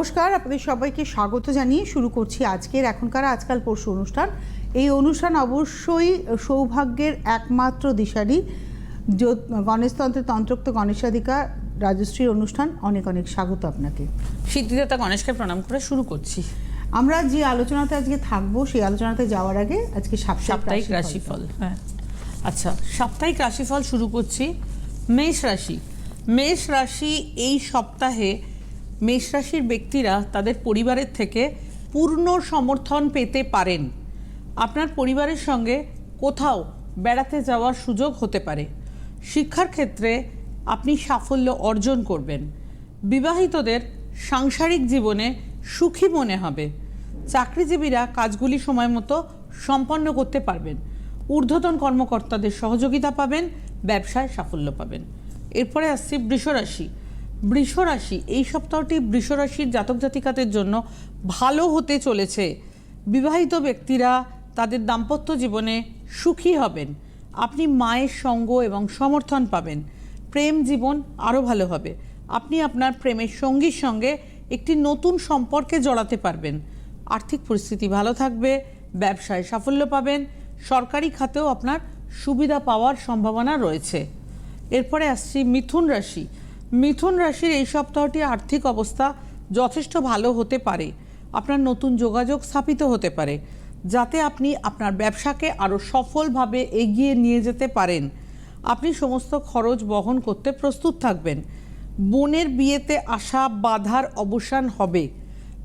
নমস্কার আপনাদের সবাইকে স্বাগত জানিয়ে শুরু করছি আজকের এখনকার আজকাল পরশু অনুষ্ঠান। এই অনুষ্ঠান অবশ্যই সৌভাগ্যের একমাত্র দিশারি। গণেশতন্ত্রের তন্ত্রোক্ত গণেশাধিকার রাজশ্রীর অনুষ্ঠান। অনেক অনেক স্বাগত আপনাকে। সিদ্ধিদাতা গণেশকে প্রণাম করে শুরু করছি। আমরা যে আলোচনাতে আজকে থাকব সেই আলোচনাতে যাওয়ার আগে আজকে সাপ্তাহিক। রাশিফল হ্যাঁ। আচ্ছা সাপ্তাহিক রাশিফল শুরু করছি মেষ রাশি। মেষ রাশি এই সপ্তাহে মেষ রাশির ব্যক্তিরা তাদের পরিবারের থেকে পূর্ণ সমর্থন পেতে পারেন। আপনার পরিবারের সঙ্গে কোথাও বেড়াতে যাওয়ার সুযোগ হতে পারে। শিক্ষার ক্ষেত্রে আপনি সাফল্য অর্জন করবেন। বিবাহিতদের সাংসারিক জীবনে সুখী মনে হবে। চাকরিজীবীরা কাজগুলি সময় মতো সম্পন্ন করতে পারবেন। ঊর্ধ্বতন কর্মকর্তাদের সহযোগিতা পাবেন, ব্যবসায় সাফল্য পাবেন। এরপরে আসছি বৃষরাশি। বৃষরাশি, এই সপ্তাহটি বৃষরাশির জাতক জাতিকাদের জন্য ভালো হতে চলেছে। বিবাহিত ব্যক্তিরা তাদের দাম্পত্য জীবনে সুখী হবেন। আপনি মায়ের সঙ্গ এবং সমর্থন পাবেন। প্রেম জীবন আরও ভালো হবে। আপনি আপনার প্রেমের সঙ্গীর সঙ্গে একটি নতুন সম্পর্কে জড়াতে পারবেন। আর্থিক পরিস্থিতি ভালো থাকবে, ব্যবসায় সাফল্য পাবেন, সরকারি খাতেও আপনার সুবিধা পাওয়ার সম্ভাবনা রয়েছে। এরপরে আসছি মিথুন রাশি। মিথুন রাশির এই সপ্তাহটি আর্থিক অবস্থা যথেষ্ট ভালো হতে পারে। আপনার নতুন যোগাযোগ স্থাপিত হতে পারে, যাতে আপনি আপনার ব্যবসাকে আরও সফলভাবে এগিয়ে নিয়ে যেতে পারেন। আপনি সমস্ত খরচ বহন করতে প্রস্তুত থাকবেন। বোনের বিয়েতে আসা বাধার অবসান হবে।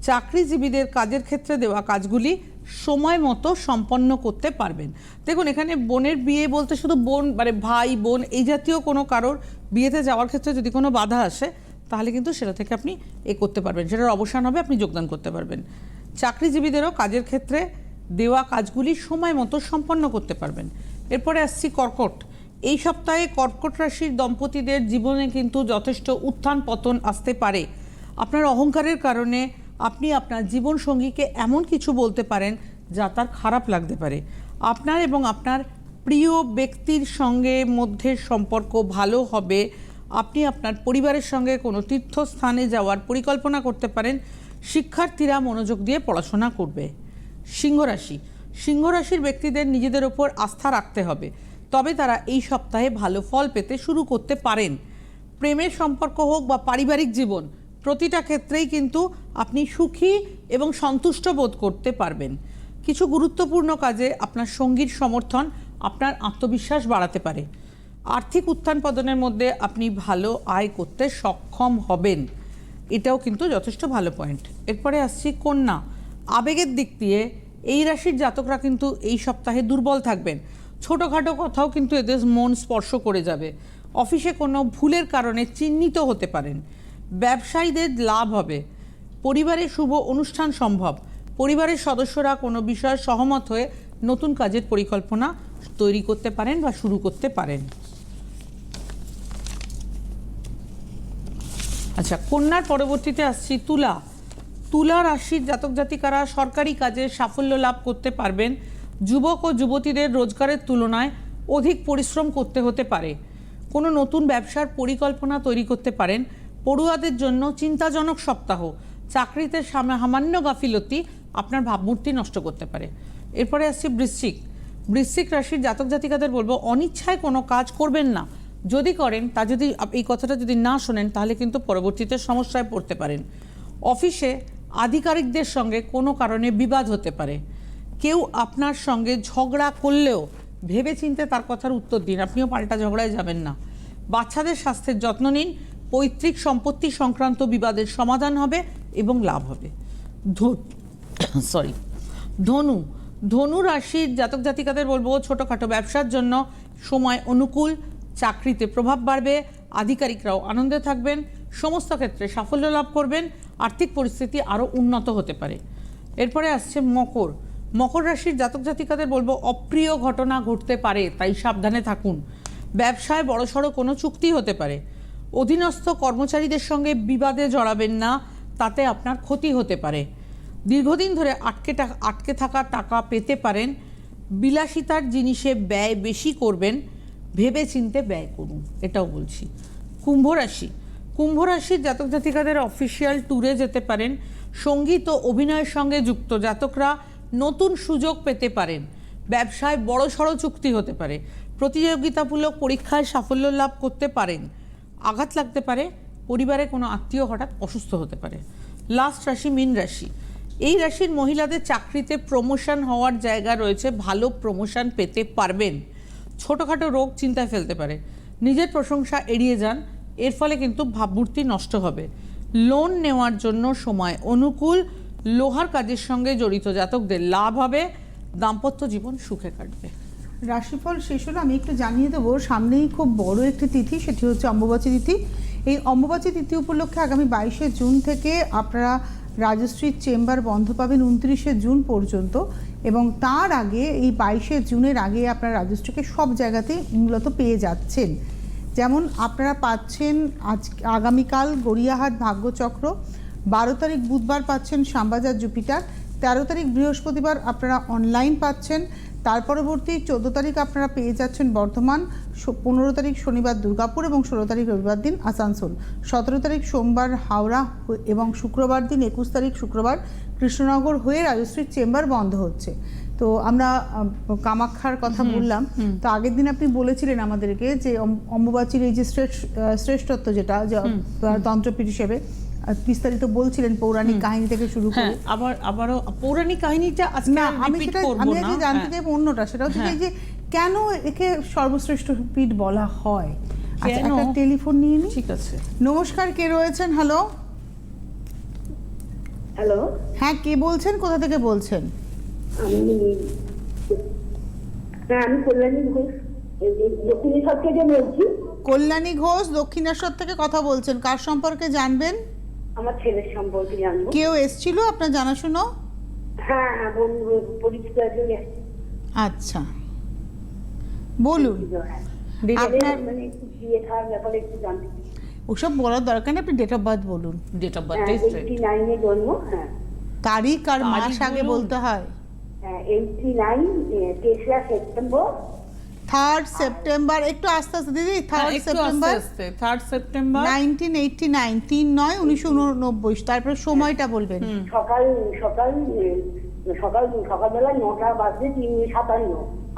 চাকরিজীবীদের কাজের ক্ষেত্রে দেওয়া কাজগুলি সময় মতো সম্পন্ন করতে পারবেন। দেখুন, এখানে বোনের বিয়ে বলতে শুধু বোন মানে ভাই, বোন এই জাতীয় কোনো কারোর বিয়েতে যাওয়ার ক্ষেত্রে যদি কোনো বাধা আসে, তাহলে কিন্তু সেটা থেকে আপনি এ করতে পারবেন। সেটার অবসান হবে, আপনি যোগদান করতে পারবেন। চাকরিজীবীদেরও কাজের ক্ষেত্রে দেওয়া কাজগুলি সময় মতো সম্পন্ন করতে পারবেন। এরপরে আসছি কর্কট। এই সপ্তাহে কর্কট রাশির দম্পতিদের জীবনে কিন্তু যথেষ্ট উত্থান পতন আসতে পারে। আপনার অহংকারের কারণে আপনি আপনার জীবন সঙ্গীকে এমন কিছু বলতে পারেন যা তার খারাপ লাগতে পারে। আপনার এবং আপনার প্রিয় ব্যক্তির সঙ্গে মধ্যে সম্পর্ক ভালো হবে, আপনি আপনার পরিবারের সঙ্গে কোনো তীর্থস্থানে যাওয়ার পরিকল্পনা করতে পারেন, শিক্ষার্থীরা মনোযোগ দিয়ে পড়াশোনা করবে। সিংহ রাশি সিংহ রাশির ব্যক্তিদের নিজেদের ওপর আস্থা রাখতে হবে, তবে তারা এই সপ্তাহে ভালো ফল পেতে শুরু করতে পারেন। প্রেমের সম্পর্ক হোক বা পারিবারিক জীবন, প্রতিটা ক্ষেত্রেই কিন্তু আপনি সুখী এবং সন্তুষ্ট বোধ করতে পারবেন। কিছু গুরুত্বপূর্ণ কাজে আপনার সঙ্গীর সমর্থন আপনার আত্মবিশ্বাস বাড়াতে পারে। আর্থিক উত্থান পতনের মধ্যে আপনি ভালো আয় করতে সক্ষম হবেন। এটাও কিন্তু যথেষ্ট ভালো পয়েন্ট এরপরে আসছি কন্যা। আবেগের দিক দিয়ে এই রাশির জাতকরা কিন্তু এই সপ্তাহে দুর্বল থাকবেন। ছোটোখাটো কথাও কিন্তু এদের মন স্পর্শ করে যাবে। অফিসে কোনো ভুলের কারণে চিহ্নিত হতে পারেন। ব্যবসায়ীদের লাভ হবে। পরিবারে শুভ অনুষ্ঠান সম্ভব। পরিবারের সদস্যরা কোনো বিষয়ে সহমত হয়ে নতুন কাজের পরিকল্পনা তৈরি করতে পারেন বা শুরু করতে পারেন। আচ্ছা কন্যার পরবর্তীতে আসছি তুলা। তুলা রাশির জাতক জাতিকারা সরকারি কাজে সাফল্য লাভ করতে পারবেন। যুবক ও যুবতীদের রোজগারের তুলনায় অধিক পরিশ্রম করতে হতে পারে। কোনো নতুন ব্যবসার পরিকল্পনা তৈরি করতে পারেন। পড়ুয়াদের জন্য চিন্তাজনক সপ্তাহ। চাকরিতে সামা- সামান্য গাফিলতি আপনার ভাবমূর্তি নষ্ট করতে পারে। এরপরে আসছি বৃশ্চিক। বৃশ্চিক রাশির জাতক জাতিকাদের বলব, অনিচ্ছায় কোনো কাজ করবেন না। যদি করেন, তা যদি এই কথাটা যদি না শোনেন, তাহলে কিন্তু পরবর্তীতে সমস্যায় পড়তে পারেন। অফিসে আধিকারিকদের সঙ্গে কোনো কারণে বিবাদ হতে পারে। কেউ আপনার সঙ্গে ঝগড়া করলেও ভেবেচিন্তে তার কথার উত্তর দিন। আপনিও পাল্টা ঝগড়ায় যাবেন না। বাচ্চাদের স্বাস্থ্যের যত্ন নিন। পৈতৃক সম্পত্তি সংক্রান্ত বিবাদের সমাধান হবে এবং লাভ হবে। সরি ধনু ধনু রাশির জাতক জাতিকাদের বলব, ছোটোখাটো ব্যবসার জন্য সময় অনুকূল, চাকরিতে প্রভাব বাড়বে, আধিকারিকরাও আনন্দে থাকবেন, সমস্ত ক্ষেত্রে সাফল্য লাভ করবেন, আর্থিক পরিস্থিতি আরও উন্নত হতে পারে। এরপরে আসছে মকর। মকর রাশির জাতক জাতিকাদের বলব, অপ্রিয় ঘটনা ঘটতে পারে, তাই সাবধানে থাকুন। ব্যবসায় বড়সড় কোনো চুক্তি হতে পারে। অধীনস্থ কর্মচারীদের সঙ্গে বিবাদে জড়াবেন না, তাতে আপনার ক্ষতি হতে পারে। দীর্ঘদিন ধরে আটকে টাকা আটকে থাকা টাকা পেতে পারেন। বিলাসিতার জিনিসে ব্যয় বেশি করবেন ভেবে চিনতে ব্যয় করুন, এটাও বলছি। কুম্ভ রাশি, কুম্ভ রাশির জাতক জাতিকাদের অফিসিয়াল ট্যুরে যেতে পারেন। সংগীত ও অভিনয়ের সঙ্গে যুক্ত জাতকরা নতুন সুযোগ পেতে পারেন। ব্যবসায় বড় সড়ো চুক্তি হতে পারে। প্রতিযোগিতামূলক পরীক্ষায় সাফল্য লাভ করতে পারেন। আঘাত লাগতে পারে। পরিবারে কোনো আত্মীয় হঠাৎ অসুস্থ হতে পারে। লাস্ট রাশি, মীন রাশি। এই রাশির মহিলাদের চাকরিতে প্রমোশন হওয়ার জায়গা রয়েছে, ভালো প্রমোশন পেতে পারবেন। ছোটোখাটো রোগ চিন্তায় ফেলতে পারে। নিজের প্রশংসা এড়িয়ে যান, এর ফলে কিন্তু ভাবমূর্তি নষ্ট হবে। লোন নেওয়ার জন্য সময় অনুকূল, লোহার কাজের সঙ্গে জড়িত জাতকদের লাভ হবে, দাম্পত্য জীবন সুখে কাটবে। রাশিফল শেষ হলো আমি একটু জানিয়ে দেবো, সামনেই খুব বড় একটি তিথি, সেটি হচ্ছে অম্বুবাচী তিথি। এই অম্বুবাচী তিথি উপলক্ষে আগামী বাইশে জুন থেকে আপনারা রাজশ্রীর চেম্বার বন্ধ পাবেন উনত্রিশে জুন পর্যন্ত এবং তার আগে, এই বাইশে জুনের আগে আপনারা রাজশ্রীকে সব জায়গাতেই মূলত পেয়ে যাচ্ছেন। যেমন আপনারা পাচ্ছেন আজ, আগামীকাল গড়িয়াহাট ভাগ্যচক্র, বারো তারিখ বুধবার পাচ্ছেন শ্যামবাজার জুপিটার তেরো তারিখ বৃহস্পতিবার আপনারা অনলাইন পাচ্ছেন। তার পরবর্তী চোদ্দ তারিখ আপনারা পেয়ে যাচ্ছেন বর্ধমান পনেরো তারিখ শনিবার দুর্গাপুর এবং ষোলো তারিখ রবিবার দিন আসানসোল। সতেরো তারিখ সোমবার হাওড়া এবং শুক্রবার দিন একুশ তারিখ শুক্রবার কৃষ্ণনগর হয়ে রাজশ্রীর চেম্বার বন্ধ হচ্ছে। তো আমরা কামাখ্যার কথা বললাম। তো আগের দিন আপনি বলেছিলেন আমাদেরকে যে অম- অম্বুবাচীর এই যে শ্রেষ্ঠ শ্রেষ্ঠত্ব যেটা যে তন্ত্রপীঠ হিসেবে বিস্তারিত বলছিলেন পৌরাণিক কাহিনী থেকে শুরু করে। হ্যাঁ আবার আবারও পৌরাণিক কাহিনীটা আজকে না আমি সেটা আমি আগে জানতে হ্যাঁ। চাইব অন্যটা সেটা হচ্ছে হ্যাঁ। যে কেন একে সর্বশ্রেষ্ঠ পীঠ বলা হয়? আচ্ছা একটা টেলিফোন নিয়ে নি। ঠিক আছে। নমস্কার কে রয়েছেন? হ্যালো হ্যালো হ্যাঁ কে বলছেন? কোথা থেকে বলছেন? আমি হ্যাঁ আমি কল্যাণী ঘোষ। দক্ষিণেশ্বর থেকে বলছি। কল্যাণী ঘোষ দক্ষিণেশ্বর থেকে কথা বলছেন। কার সম্পর্কে জানবেন? আমার ছেলের সম্পর্কে জানব। কেউ এসছিল? আপনার জানাশুনো? হ্যাঁ হ্যাঁ বন্ধু পরিচিত একজন এসেছিল। আচ্ছা। বলুন। হ্যাঁ। আপনার মানে একটু বিয়ে থাকার ব্যাপারে একটু জানতে ওসব বলার দরকার নেই আপনি ডেট অফ বার্থ বলুন। ডেট অফ হ্যাঁ বার্থটাই নাইনে জন্ম হ্যাঁ। তারিখ আর মাস আগে বলতে হয়। হ্যাঁ এইটটি নাইন তেসরা সেপ্টেম্বর থার্ড সেপ্টেম্বর একটু আস্তে আস্তে দিদি third September third September nineteen eighty nine তিন নয় উনিশশো উননব্বই তারপরে সময়টা বলবেন। সকাল সকাল সকাল সকালবেলা নটা বাজে তিন সাতান্ন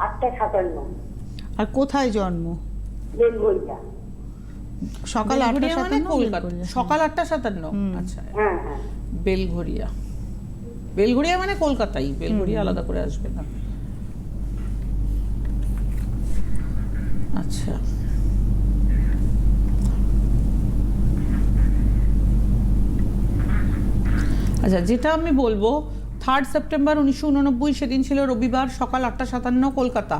আটটা সাতান্ন। আর কোথায় জন্ম? বেলঘড়িয়া। সকাল আটটা মানে সাতান্ন সকাল আটটা সাতান্ন? আচ্ছা। হ্যাঁ হ্যাঁ। বেলঘড়িয়া। বেলঘড়িয়া মানে কলকাতাই বেলঘড়িয়া আলাদা করে আসবে না। আচ্ছা। আচ্ছা যেটা আমি বলব থার্ড সেপ্টেম্বর উনিশশো উননব্বই সেদিন ছিল রবিবার, সকাল আটটা সাতান্ন, কলকাতা।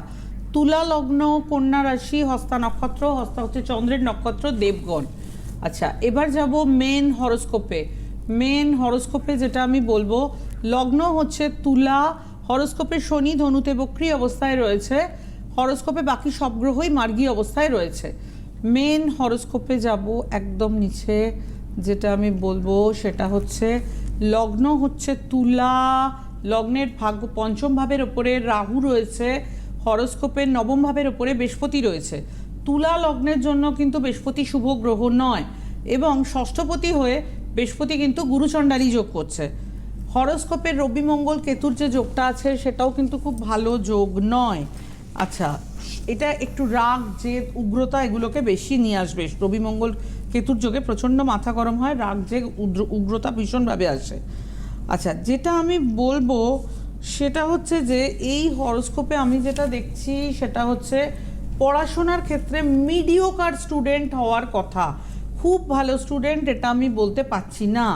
তুলা লগ্ন, কন্যা রাশি, হস্তা নক্ষত্র, হস্তা হচ্ছে চন্দ্রের নক্ষত্র, দেবগণ। আচ্ছা এবার যাব মেন হরোস্কোপে মেন হরোস্কোপে যেটা আমি বলব, লগ্ন হচ্ছে তুলা হরোস্কোপে শনি, ধনুতে বক্রি অবস্থায় রয়েছে। হরোস্কোপে বাকি সব গ্রহই মার্গী অবস্থায় রয়েছে। মেন হরোস্কোপে যাব একদম নিচে, যেটা আমি বলব সেটা হচ্ছে লগ্ন হচ্ছে তুলা। লগ্নের ভাগ্য পঞ্চম ভাবের ওপরে রাহু রয়েছে, হরোস্কোপের নবম ভাবের ওপরে বৃহস্পতি রয়েছে। তুলা লগ্নের জন্য কিন্তু বৃহস্পতি শুভ গ্রহ নয় এবং ষষ্ঠপতি হয়ে বৃহস্পতি কিন্তু গুরুচণ্ডালী যোগ করছে। হরোস্কোপের রবি মঙ্গল কেতুর যে যোগটা আছে সেটাও কিন্তু খুব ভালো যোগ নয়। আচ্ছা এটা একটু রাগ, জেদ, উগ্রতা এগুলোকে বেশি নিয়ে আসবে। রবি মঙ্গল কেতুর যোগে প্রচণ্ড মাথা গরম হয়, রাগ, জেদ উগ্রতা ভীষণভাবে আসে। আচ্ছা যেটা আমি বলব সেটা হচ্ছে যে, এই হরোস্কোপে আমি যেটা দেখছি সেটা হচ্ছে পড়াশোনার ক্ষেত্রে মিডিওকার স্টুডেন্ট হওয়ার কথা। খুব ভালো স্টুডেন্ট এটা আমি বলতে পারছি না।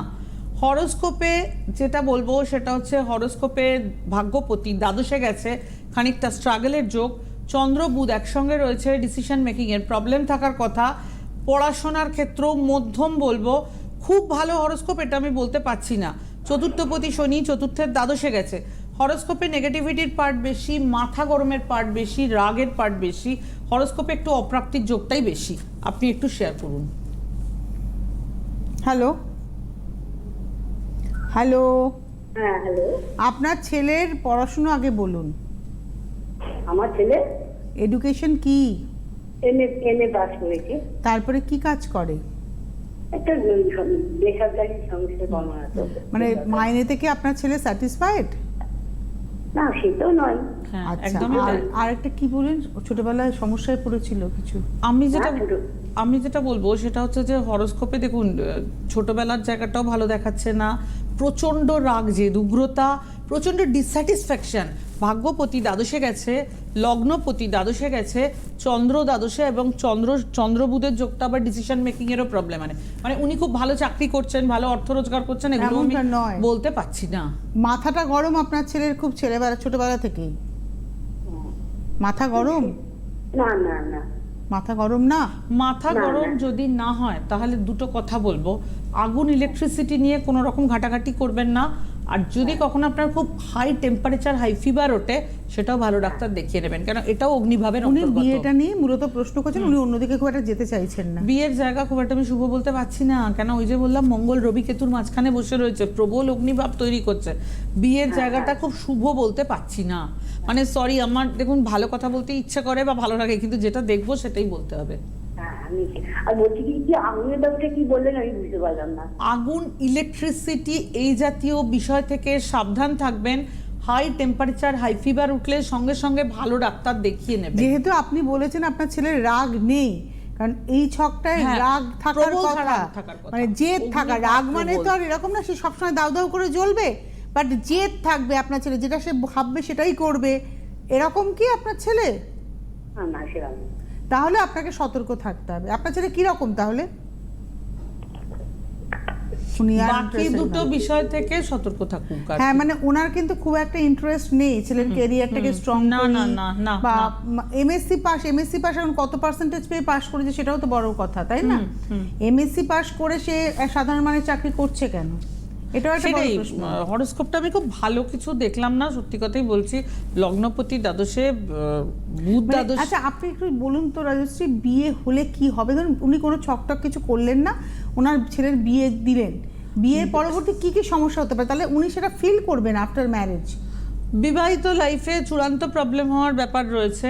হরোস্কোপে যেটা বলব সেটা হচ্ছে হরোস্কোপে ভাগ্যপতি, দ্বাদশে গেছে খানিকটা স্ট্রাগলের যোগ। চন্দ্র বুধ একসঙ্গে রয়েছে ডিসিশন মেকিংয়ের প্রবলেম থাকার কথা পড়াশোনার ক্ষেত্রেও মধ্যম বলব। খুব ভালো হরস্কোপ এটা আমি বলতে পারছি না। চতুর্থপতি শনি চতুর্থের দ্বাদশে গেছে। হরস্কোপে নেগেটিভিটির পার্ট বেশি মাথা গরমের পার্ট বেশি রাগের পার্ট বেশি। হরস্কোপে একটু অপ্রাপ্তির যোগটাই বেশি। আপনি একটু শেয়ার করুন। হ্যালো হ্যালো হ্যাঁ হ্যালো আপনার ছেলের পড়াশুনো আগে বলুন। আমার ছেলে এডুকেশন কি? M A M A pass করেছে। তারপরে কি কাজ করে? একটা বেসরকারি কর্মরত। মানে মাইনে থেকে আপনার ছেলে স্যাটিসফাইড না সেটাও নয়। হ্যাঁ আচ্ছা একদমই আর। আরেকটা কি বলেন ছোটবেলায় সমস্যায় পড়েছিল কিছু। আমি যেটা আমি যেটা বলব সেটা হচ্ছে যে হরস্কোপে দেখুন ছোটবেলার জায়গাটাও ভালো দেখাচ্ছে না। প্রচণ্ড রাগ যে উগ্রতা প্রচণ্ড ডিসস্যাটিসফ্যাকশন ভাগ্যপতি দ্বাদশে গেছে লগ্নপতি দ্বাদশে গেছে চন্দ্র দ্বাদশে এবং চন্দ্র চন্দ্রবুধের যোগটা আবার ডিসিশন মেকিং এরও প্রবলেম মানে মানে উনি খুব ভালো চাকরি করছেন ভালো অর্থ রোজগার করছেন এগুলো আমি বলতে পারছি না। মাথাটা গরম আপনার ছেলের খুব ছেলেবেলা ছোটবেলা থেকেই? মাথা গরম? না না না। মাথা গরম না? মাথা গরম যদি না হয় তাহলে দুটো কথা বলব। আগুন ইলেকট্রিসিটি নিয়ে কোনো রকম ঘাটাঘাটি করবেন না। আর যদি কখনো আপনার খুব হাই টেম্পারেচার হাই ফিভার ওঠে সেটাও ভালো ডাক্তার দেখিয়ে নেবেন। কেন এটাও অগ্নিভাবের উনি বিয়েটা নিয়ে মূলত প্রশ্ন করছেন উনি অন্যদিকে খুব একটা যেতে চাইছেন না। বিয়ের জায়গা খুব একটা আমি শুভ বলতে পারছি না। কেন ওই যে বললাম মঙ্গল রবি কেতুর মাঝখানে বসে রয়েছে প্রবল অগ্নিভাব তৈরি করছে। বিয়ের জায়গাটা খুব শুভ বলতে পারছি না। মানে সরি আমার দেখুন ভালো কথা বলতে ইচ্ছে করে বা ভালো লাগে কিন্তু যেটা দেখব সেটাই বলতে হবে। হ্যাঁ আর বলছি কি কি আঙুলের ব্যাপারটা কি বললেন আমি বুঝতে পারলাম না। আগুন ইলেকট্রিসিটি এই জাতীয় বিষয় থেকে সাবধান থাকবেন। হাই টেম্পারেচার হাই ফিভার উঠলে সঙ্গে সঙ্গে ভালো ডাক্তার দেখিয়ে নেবেন। যেহেতু আপনি বলেছেন আপনার ছেলের রাগ নেই কারণ এই ছকটায় হ্যাঁ, রাগ থাকার কথা। মানে জেদ থাকা রাগ রাগ মানে তো আর এরকম না সে সবসময় দাউ দাউ করে জ্বলবে বাট জেদ থাকবে আপনার ছেলে যেটা সে ভাববে সেটাই করবে। এরকম কি আপনার ছেলে? না না সেরকম তাহলে আপনাকে সতর্ক থাকতে হবে। আপনার ছেলে কি রকম তাহলে? বাকি দুটো বিষয় থেকে সতর্ক আর হ্যাঁ মানে ওনার কিন্তু খুব একটা ইন্টারেস্ট নেই। ছেলের ক্যারিয়ারটাকে স্ট্রং না, না, না, না, বা এমএসসি পাস এমএসসি পাস এখন কত পার্সেন্টেজ পেয়ে পাস করেছে সেটাও তো বড় কথা তাই না? এমএসসি পাস করে সে সাধারণ মানের চাকরি করছে কেন? এটাও একটা সেটাই হরোস্কোপটা আমি খুব ভালো কিছু দেখলাম না সত্যি কথাই বলছি। লগ্নপতি দ্বাদশে বুধ মানে, দ্বাদশ আচ্ছা আপনি একটু বলুন তো রাজশ্রী বিয়ে হলে কি হবে? ধরুন উনি কোনো ছকটক কিছু করলেন না ওনার ছেলের বিয়ে দিলেন। বিয়ের পরবর্তী কি কি সমস্যা হতে পারে? তাহলে উনি সেটা ফিল করবেন আফটার ম্যারেজ বিবাহিত লাইফে চূড়ান্ত প্রবলেম হওয়ার ব্যাপার রয়েছে।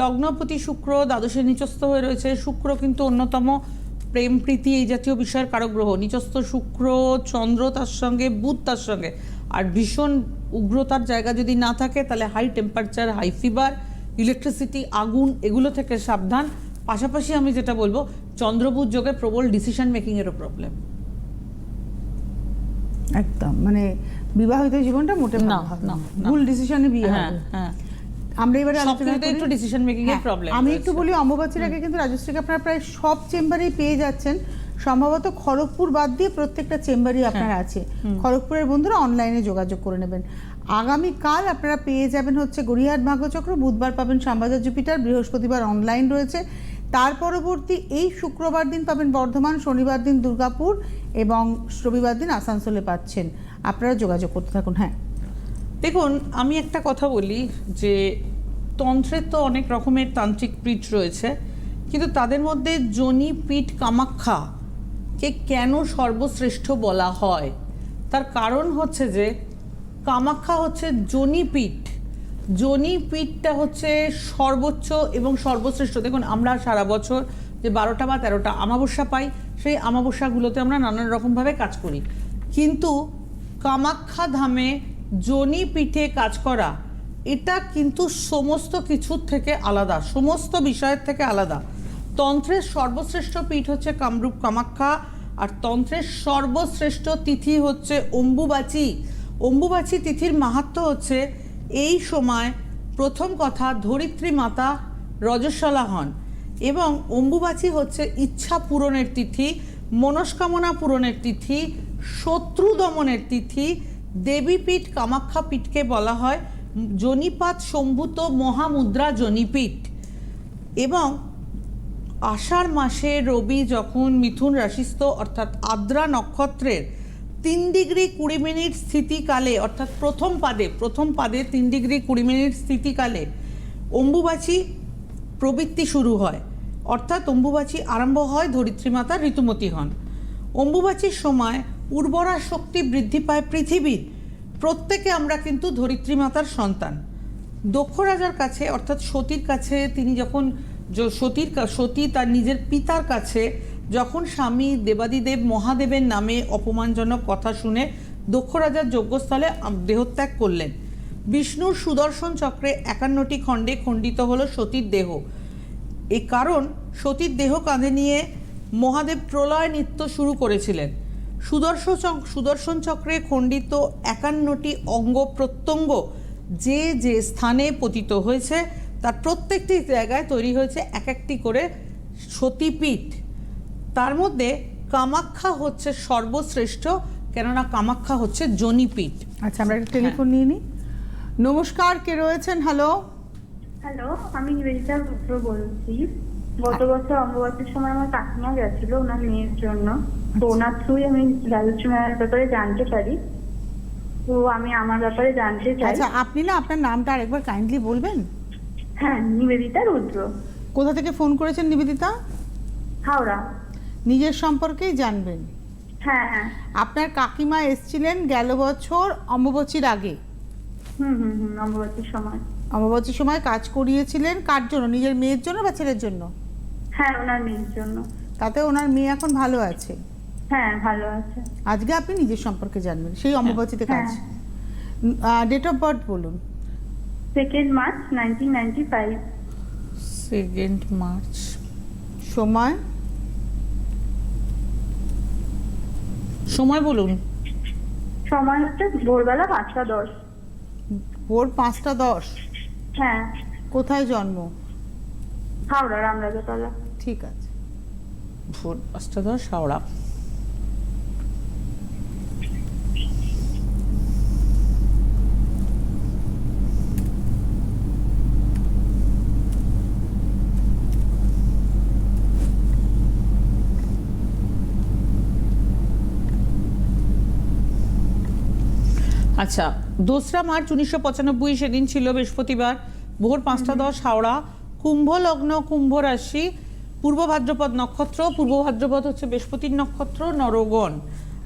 লগ্নপতি শুক্র দ্বাদশে নিচস্থ হয়ে রয়েছে। শুক্র কিন্তু অন্যতম প্রেম প্রীতি এই জাতীয় বিষয়ের কারক গ্রহ। নিচস্থ শুক্র চন্দ্র তার সঙ্গে বুধ তার সঙ্গে। আর ভীষণ উগ্রতার জায়গা যদি না থাকে তাহলে high temperature high fever electricity আগুন এগুলো থেকে সাবধান। পাশাপাশি আমি যেটা বলব চন্দ্রবুধ যোগে প্রবল ডিসিশন মেকিংয়েরও প্রবলেম একদম। মানে বিবাহিত জীবনটা মোটে। না। ভুল ডিসিশনে বিয়ে হ্যাঁ হ্যাঁ। আমরা এবারে আলোচনা একটু ডিসিশন মেকিং এর প্রবলেম আমি একটু বলি অম্বুবাচীর আগে কিন্তু রাজশ্রীকে আপনারা প্রায় সব চেম্বারেই পেয়ে যাচ্ছেন। সম্ভবত খড়গপুর বাদ দিয়ে প্রত্যেকটা চেম্বারই আপনার হ্যাঁ। আছে খড়গপুরের বন্ধুরা অনলাইনে যোগাযোগ করে নেবেন। আগামীকাল আপনারা পেয়ে যাবেন হচ্ছে গড়িয়াহাট ভাগ্যচক্র বুধবার পাবেন শ্যামবাজার জুপিটার বৃহস্পতিবার অনলাইন রয়েছে। তার পরবর্তী এই শুক্রবার দিন পাবেন বর্ধমান শনিবার দিন দুর্গাপুর এবং রবিবার দিন আসানসোলে পাচ্ছেন। আপনারা যোগাযোগ করতে থাকুন হ্যাঁ। দেখুন, আমি একটা কথা বলি যে তন্ত্রের তো অনেক রকমের তান্ত্রিক পীঠ রয়েছে, কিন্তু তাদের মধ্যে জনি, পীঠ, কামাখ্যা কে কেন সর্বশ্রেষ্ঠ বলা হয়? তার কারণ হচ্ছে যে কামাখ্যা হচ্ছে জনিপীঠ জনিপীঠটা হচ্ছে সর্বোচ্চ এবং সর্বশ্রেষ্ঠ। দেখুন, আমরা সারা বছর যে বারোটা বা তেরোটা আমাবস্যা পাই, সেই আমাবস্যাগুলোতে আমরা নানান রকমভাবে কাজ করি। কিন্তু কামাখ্যা ধামে জনি পিঠে কাজ করা, এটা কিন্তু সমস্ত কিছুর থেকে আলাদা, সমস্ত বিষয়ের থেকে আলাদা। তন্ত্রের সর্বশ্রেষ্ঠ পীঠ হচ্ছে কামরূপ কামাখ্যা, আর তন্ত্রের সর্বশ্রেষ্ঠ তিথি হচ্ছে অম্বুবাচী। অম্বুবাচী তিথির মাহাত্ম্য হচ্ছে, এই সময় প্রথম কথা ধরিত্রী মাতা রজস্বলা হন এবং অম্বুবাচী হচ্ছে ইচ্ছা পূরণের তিথি, মনস্কামনা পূরণের তিথি, শত্রু দমনের তিথি দেবীপীঠ কামাখ্যা পীঠকে বলা হয় জনিপাত সম্ভূত মহামুদ্রা জনিপীঠ। এবং আষাঢ় মাসে রবি যখন মিথুন রাশিস্থ, অর্থাৎ আদ্রা নক্ষত্রের তিন ডিগ্রি কুড়ি মিনিট স্থিতিকালে, অর্থাৎ প্রথম পাদে প্রথম পাদে তিন ডিগ্রি কুড়ি মিনিট স্থিতিকালে অম্বুবাচী প্রবৃত্তি শুরু হয়। অর্থাৎ অম্বুবাচী আরম্ভ হয় ধরিত্রী মাতা ঋতুমতী হন। অম্বুবাচীর সময় উর্বরা শক্তি বৃদ্ধি পায় পৃথিবীর। প্রত্যেকে আমরা কিন্তু ধরিত্রী মাতার সন্তান। দক্ষ রাজার কাছে, অর্থাৎ সতীর কাছে, তিনি যখন সতীর সতী তার নিজের পিতার কাছে, যখন স্বামী দেবাদিদেব মহাদেবের নামে অপমানজনক কথা শুনে দক্ষ রাজার যজ্ঞস্থলে দেহত্যাগ করলেন। বিষ্ণুর সুদর্শন চক্রে একান্নটি খণ্ডে খণ্ডিত হলো সতীর দেহ। এই কারণ সতীর দেহ কাঁধে নিয়ে মহাদেব প্রলয় নৃত্য শুরু করেছিলেন। সুদর্শন সুদর্শন চক্রে খণ্ডিত একান্নটি অঙ্গ প্রত্যঙ্গ যে যে স্থানে পতিত হয়েছে তার প্রত্যেকটি জায়গায় তৈরি হয়েছে এক একটি করে সতীপীঠ। তার মধ্যে কামাখ্যা হচ্ছে সর্বশ্রেষ্ঠ কেননা কামাখ্যা হচ্ছে জনিপীঠ। আচ্ছা আমরা একটা টেলিফোন নিয়ে নিই। নমস্কার কে রয়েছেন? হ্যালো। হ্যালো আমি নিবেদিতা রুদ্র বলছি। গত বছর অম্বুবাচীর সময় আমার কাকিমা গেছিল ওনার মেয়ের জন্য। তো ওনার থ্রুই আমি রাজস্বীমের ব্যাপারে জানতে পারি। তো আমি আমার ব্যাপারে জানতে চাই। আচ্ছা আপনি না আপনার নামটা আরেকবার কাইন্ডলি বলবেন? হ্যাঁ নিবেদিতা রুদ্র। কোথা থেকে ফোন করেছেন নিবেদিতা? হাওড়া। নিজের সম্পর্কেই জানবেন। হ্যাঁ হ্যাঁ। আপনার কাকিমা এসছিলেন গেল বছর অম্বুবচীর আগে। হুম হুম হুম অম্বুবাচীর সময়। অম্বুবচীর সময় কাজ করিয়েছিলেন কার জন্য? নিজের মেয়ের জন্য বা ছেলের জন্য? হ্যাঁ ওনার মেয়ের জন্য। তাতে ওনার মেয়ে এখন ভালো আছে। হ্যাঁ ভালো আছে। আজকে আপনি নিজের সম্পর্কে জানবেন সেই অম্বুবচীতে কাজ। ডেট অফ বার্থ বলুন। Second March nineteen ninety five second March সময়? সময় বলুন। সময় হচ্ছে ভোরবেলা পাঁচটা দশ। ভোর পাঁচটা দশ। হ্যাঁ। কোথায় জন্ম? হাওড়া রামরাজাতলা ঠিক আছে। ভোর পাঁচটা দশ হাওড়া। আচ্ছা দোসরা মার্চ উনিশশো পঁচানব্বই সেদিন ছিল বৃহস্পতিবার। ভোর পাঁচটা দশ, হাওড়া। কুম্ভ লগ্ন, কুম্ভ রাশি, পূর্ব ভাদ্রপদ নক্ষত্র, পূর্ব ভাদ্রপদ হচ্ছে বৃহস্পতির নক্ষত্র, নরগণ।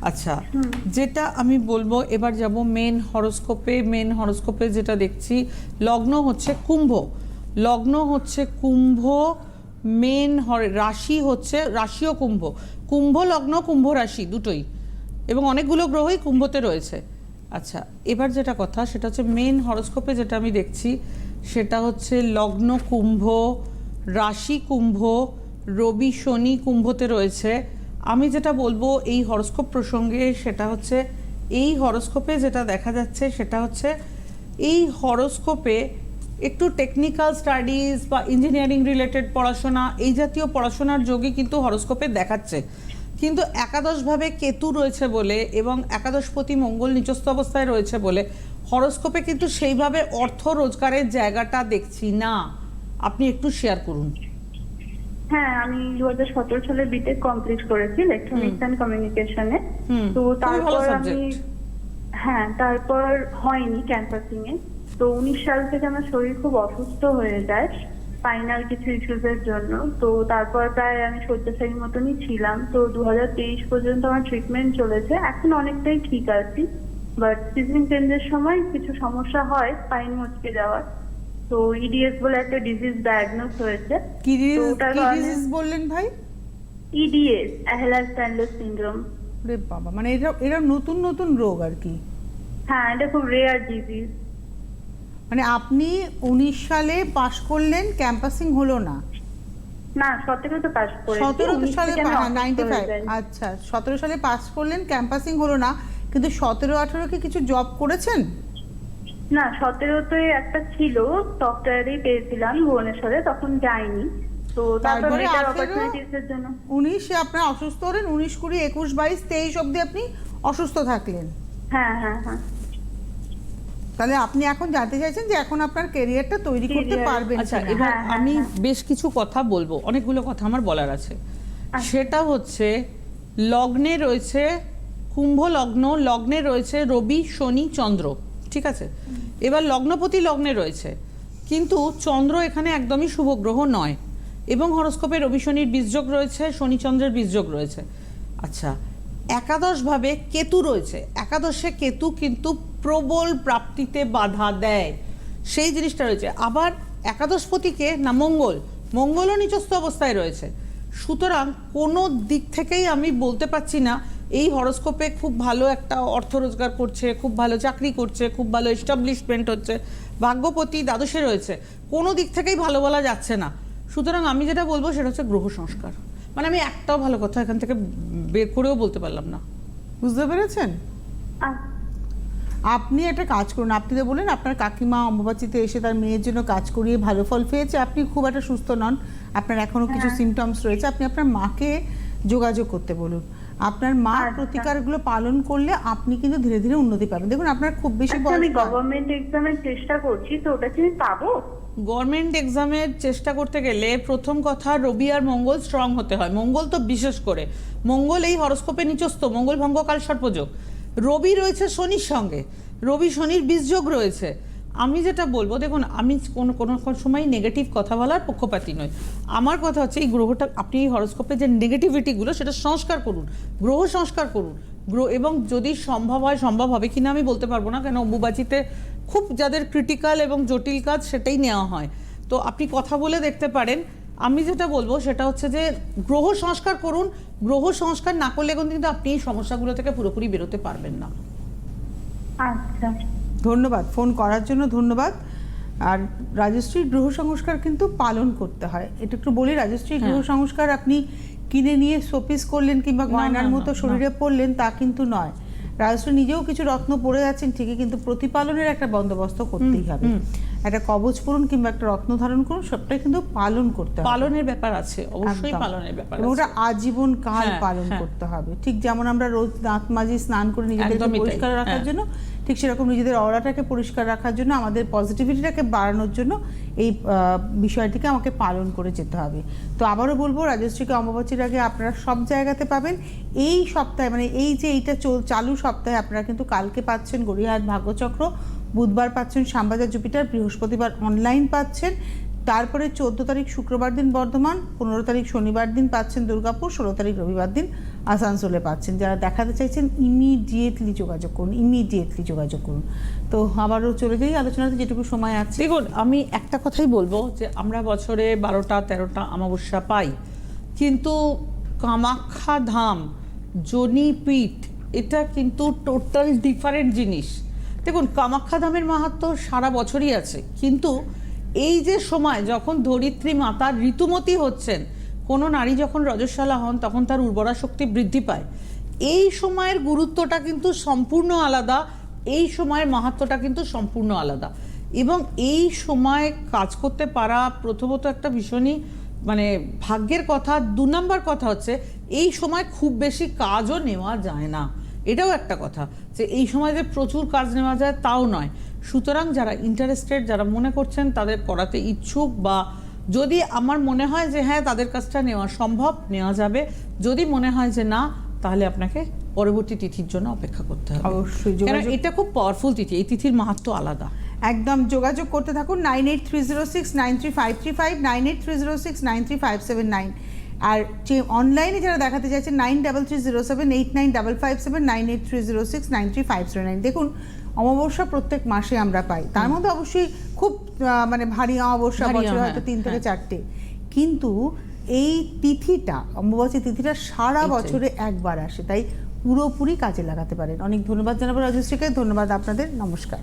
আচ্ছা যেটা আমি বলব, এবার যাব মেন হরোস্কোপে মেন হরোস্কোপে যেটা দেখছি, লগ্ন হচ্ছে কুম্ভ। লগ্ন হচ্ছে কুম্ভ মেন রাশি হচ্ছে, রাশিও কুম্ভ। কুম্ভ, লগ্ন, কুম্ভ, রাশি দুটোই। এবং অনেকগুলো গ্রহই কুম্ভতে রয়েছে। আচ্ছা এবার যেটা কথা সেটা হচ্ছে মেন হরোস্কোপে যেটা আমি দেখছি, সেটা হচ্ছে লগ্ন কুম্ভ, রাশি কুম্ভ, রবি শনি কুম্ভতে রয়েছে। আমি যেটা বলব এই হরোস্কোপ প্রসঙ্গে সেটা হচ্ছে, এই হরোস্কোপে যেটা দেখা যাচ্ছে সেটা হচ্ছে, এই হরোস্কোপে একটু টেকনিক্যাল স্টাডিজ বা ইঞ্জিনিয়ারিং রিলেটেড পড়াশোনা, এই জাতীয় পড়াশোনার যোগই কিন্তু হরোস্কোপে দেখাচ্ছে। কিন্তু একাদশভাবে কেতু রয়েছে বলে এবং একাদশপতি মঙ্গল নিচস্থ অবস্থায় রয়েছে বলে হরোস্কোপে কিন্তু সেইভাবে অর্থ রোজগারের জায়গাটা দেখছি না। আপনি একটু শেয়ার করুন। হ্যাঁ আমি দু হাজার সতেরো সালে বিটেক কমপ্লিট করেছি ইলেকট্রনিক্স অ্যান্ড কমিউনিকেশনে তো তারপর আমি হ্যাঁ তারপর হয়নি ক্যাম্পাসিং এ। তো উনিশ সাল থেকে আমার শরীর খুব অসুস্থ হয়ে যায়। ফাইনাল কিছু ইস্যুস এর জন্য। তো তারপর প্রায় আমি শয্যাশায়ীর মতনই ছিলাম। তো দু হাজার তেইশ পর্যন্ত আমার ট্রিটমেন্ট চলেছে। এখন অনেকটাই ঠিক আছি। বাট সিজনিং চেঞ্জের সময় কিছু সমস্যা হয় পাইন মুচকে যাওয়ার। তো ইডিএস বলে একটা ডিজিজ ডায়াগনোস হয়েছে। কি ডিজিজ বললেন ভাই? ইডিএস অ্যাহেলার স্ট্যান্ডার সিন্ড্রোম রে বাবা মানে এটা এরা নতুন নতুন রোগ আর কি। হ্যাঁ এটা খুব রেয়ার ডিজিজ মানে আপনি উনিশ সালে পাশ করলেন ক্যাম্পাসিং হলো না? পাস সালে নাইনটি ফাইভ আচ্ছা সতেরো সালে পাস করলেন ক্যাম্পাসিং হলো না কিন্তু সতেরো আঠেরো কি কিছু জব করেছেন? না সতেরোতে একটা ছিল পেয়েছিলাম ভুবনেশ্বরে তখন যাইনি। তো তারপরে জন্য। উনিশে আপনার অসুস্থ হলেন উনিশ কুড়ি একুশ বাইশ তেইশ অবধি আপনি অসুস্থ থাকলেন। হ্যাঁ হ্যাঁ হ্যাঁ। তাহলে আপনি এখন জানতে চাইছেন যে এখন আপনার ক্যারিয়ারটা তৈরি করতে পারবেন আচ্ছা? এবার হ্যাঁ, হ্যাঁ, আমি হ্যাঁ। বেশ কিছু কথা বলব। অনেকগুলো কথা আমার বলার আছে। সেটা হচ্ছে লগ্নে রয়েছে কুম্ভ লগ্ন লগ্নে রয়েছে রবি শনি চন্দ্র ঠিক আছে? এবার লগ্নপতি লগ্নে রয়েছে। কিন্তু চন্দ্র এখানে একদমই শুভ গ্রহ নয়। এবং হরস্কোপে রবি শনির বীজযোগ রয়েছে শনি চন্দ্রের বীজযোগ রয়েছে। আচ্ছা একাদশভাবে কেতু রয়েছে। একাদশে কেতু কিন্তু প্রবল প্রাপ্তিতে বাধা দেয়। সেই জিনিসটা রয়েছে। আবার একাদশপতিকে না মঙ্গল। মঙ্গলও নিচস্থ অবস্থায় রয়েছে। সুতরাং কোনো দিক থেকেই আমি বলতে পারছি না এই হরস্কোপে খুব ভালো একটা অর্থ রোজগার করছে খুব ভালো চাকরি করছে খুব ভালো এস্টাবলিশমেন্ট হচ্ছে ভাগ্যপতি দ্বাদশে রয়েছে। কোনো দিক থেকেই ভালো বলা যাচ্ছে না। সুতরাং আমি যেটা বলব সেটা হচ্ছে গ্রহ সংস্কার। মানে আমি একটাও ভালো কথা এখান থেকে বের করেও বলতে পারলাম না। বুঝতে পেরেছেন? আর আপনি একটা কাজ করুন আপনি তো বলেন আপনার কাকিমা অম্বুবাচিতে এসে তার মেয়ের জন্য কাজ করিয়ে ভালো ফল পেয়েছে আপনি খুব একটা সুস্থ নন। আপনার এখনও কিছু সিমটমস রয়েছে আপনি আপনার মাকে যোগাযোগ করতে বলুন। আপনার মা আচ্ছা। প্রতিকারগুলো পালন করলে আপনি কিন্তু ধীরে ধীরে উন্নতি পাবেন। দেখুন আপনার খুব বেশি আচ্ছা, আমি গভর্নমেন্ট এক্সামের চেষ্টা করছি তো ওটা কি পাবো? গভর্নমেন্ট এক্সামের চেষ্টা করতে গেলে প্রথম কথা রবি আর মঙ্গল স্ট্রং হতে হয়। মঙ্গল তো বিশেষ করে। মঙ্গল এই হরস্কোপে নিচস্ত মঙ্গল ভঙ্গকাল সর্পযোগ। রবি রয়েছে শনির সঙ্গে। রবি, শনির বীজযোগ রয়েছে। আমি যেটা বলব, দেখুন, আমি কোনো কোনো সময় নেগেটিভ কথা বলার পক্ষপাতি নই। আমার কথা হচ্ছে, এই গ্রহটা, আপনি এই হরস্কোপে যে নেগেটিভিটিগুলো সেটা সংস্কার করুন। গ্রহ সংস্কার করুন। গ্রহ, এবং যদি সম্ভব হয়, সম্ভব হবে কিনা আমি বলতে পারব না, কেন অম্বুবাচিতে খুব যাদের ক্রিটিক্যাল এবং জটিল কাজ, সেটাই নেওয়া হয়। তো আপনি কথা বলে দেখতে পারেন। আমি যেটা বলব, সেটা হচ্ছে যে, গ্রহ সংস্কার করুন গ্রহ সংস্কার না করলে কিন্তু আপনি এই সমস্যাগুলো থেকে পুরোপুরি বেরোতে পারবেন না। আচ্ছা। ধন্যবাদ। ফোন করার জন্য ধন্যবাদ। আর রাজশ্রীর গৃহ সংস্কার কিন্তু পালন করতে হয়। এটা একটু বলি রাজশ্রীর গৃহ হ্যাঁ। সংস্কার আপনি কিনে নিয়ে শোপিস করলেন কিংবা গয়নার মতো শরীরে পরলেন তা কিন্তু নয়। রাজশ্রী নিজেও কিছু রত্ন পড়ে যাচ্ছেন ঠিকই কিন্তু প্রতিপালনের একটা বন্দোবস্ত করতেই হবে। একটা কবচ পরুন কিংবা একটা রত্ন ধারণ করুন সবটাই কিন্তু পালন করতে হবে। পালনের ব্যাপার আছে অবশ্যই পালনের ব্যাপার এবং ওটা আজীবন কাল হ্যাঁ, পালন হ্যাঁ। করতে হবে। ঠিক যেমন আমরা রোজ দাঁত মাজি স্নান করে নিজেদেরকে পরিষ্কার রাখার হ্যাঁ। জন্য ঠিক সেরকম নিজেদের অরাটাকে পরিষ্কার রাখার জন্য আমাদের পজিটিভিটিটাকে বাড়ানোর জন্য এই বিষয়টিকে আমাকে পালন করে যেতে হবে। তো আবারও বলব রাজশ্রীকে অমাবাসীর আগে আপনারা সব জায়গাতে পাবেন। এই সপ্তাহে মানে এই যে এইটা চল- চালু সপ্তাহে আপনারা কিন্তু কালকে পাচ্ছেন গড়িয়াহাট ভাগ্যচক্র। বুধবার পাচ্ছেন শ্যামবাজার জুপিটার, বৃহস্পতিবার অনলাইন পাচ্ছেন। তারপরে চোদ্দ তারিখ শুক্রবার দিন বর্ধমান, পনেরো তারিখ শনিবার দিন পাচ্ছেন দুর্গাপুর, ষোলো তারিখ রবিবার দিন আসানসোলে পাচ্ছেন। যারা দেখাতে চাইছেন ইমিডিয়েটলি যোগাযোগ করুন ইমিডিয়েটলি যোগাযোগ করুন। তো আবারও চলে যাই আলোচনাতে, যেটুকু সময় আছে। দেখুন, আমি একটা কথাই বলব যে আমরা বছরে বারোটা, তেরোটা অমাবস্যা পাই। কিন্তু কামাখ্যা ধাম জনিপীঠ এটা কিন্তু টোটাল ডিফারেন্ট জিনিস। দেখুন, কামাখ্যা ধামের মাহাত্ম সারা বছরই আছে। কিন্তু এই যে সময় যখন ধরিত্রী মাতার ঋতুমতী হচ্ছেন, কোনো নারী যখন রজস্বালা হন, তখন তার উর্বরা শক্তি বৃদ্ধি পায়। এই সময়ের গুরুত্বটা কিন্তু সম্পূর্ণ আলাদা, এই সময়ের মাহাত্মটা কিন্তু সম্পূর্ণ আলাদা। এবং এই সময় কাজ করতে পারা প্রথমত একটা ভীষণই মানে ভাগ্যের কথা, দু নম্বর কথা হচ্ছে, এই সময় খুব বেশি কাজও নেওয়া যায় না। এটাও একটা কথা যে এই সময় যে প্রচুর কাজ নেওয়া যায় তাও নয়। সুতরাং যারা ইন্টারেস্টেড যারা মনে করছেন তাদের করাতে ইচ্ছুক বা যদি আমার মনে হয় যে হ্যাঁ তাদের কাজটা নেওয়া সম্ভব নেওয়া যাবে যদি মনে হয় যে না তাহলে আপনাকে পরবর্তী তিথির জন্য অপেক্ষা করতে হবে। অবশ্যই এটা খুব পাওয়ারফুল তিথি এই তিথির মাহাত্ম আলাদা। একদম যোগাযোগ করতে থাকুন nine eight three zero six nine three five three five nine eight three zero six nine three five seven nine. আর যে অনলাইনে যারা দেখাতে চাইছে nine double three zero seven eight nine double five seven nine eight three zero six nine three five zero nine দেখুন অমাবস্যা প্রত্যেক মাসে আমরা পাই। তার মধ্যে অবশ্যই খুব মানে ভারী অমাবস্যা বছরে হ্যাঁ, হয়তো তিন থেকে হ্যাঁ। চারটে। কিন্তু এই তিথিটা অম্বুবাচী তিথিটা সারা বছরে একবার আসে। তাই পুরোপুরি কাজে লাগাতে পারেন। অনেক ধন্যবাদ জানাব রাজশ্রীকে। ধন্যবাদ আপনাদের। নমস্কার।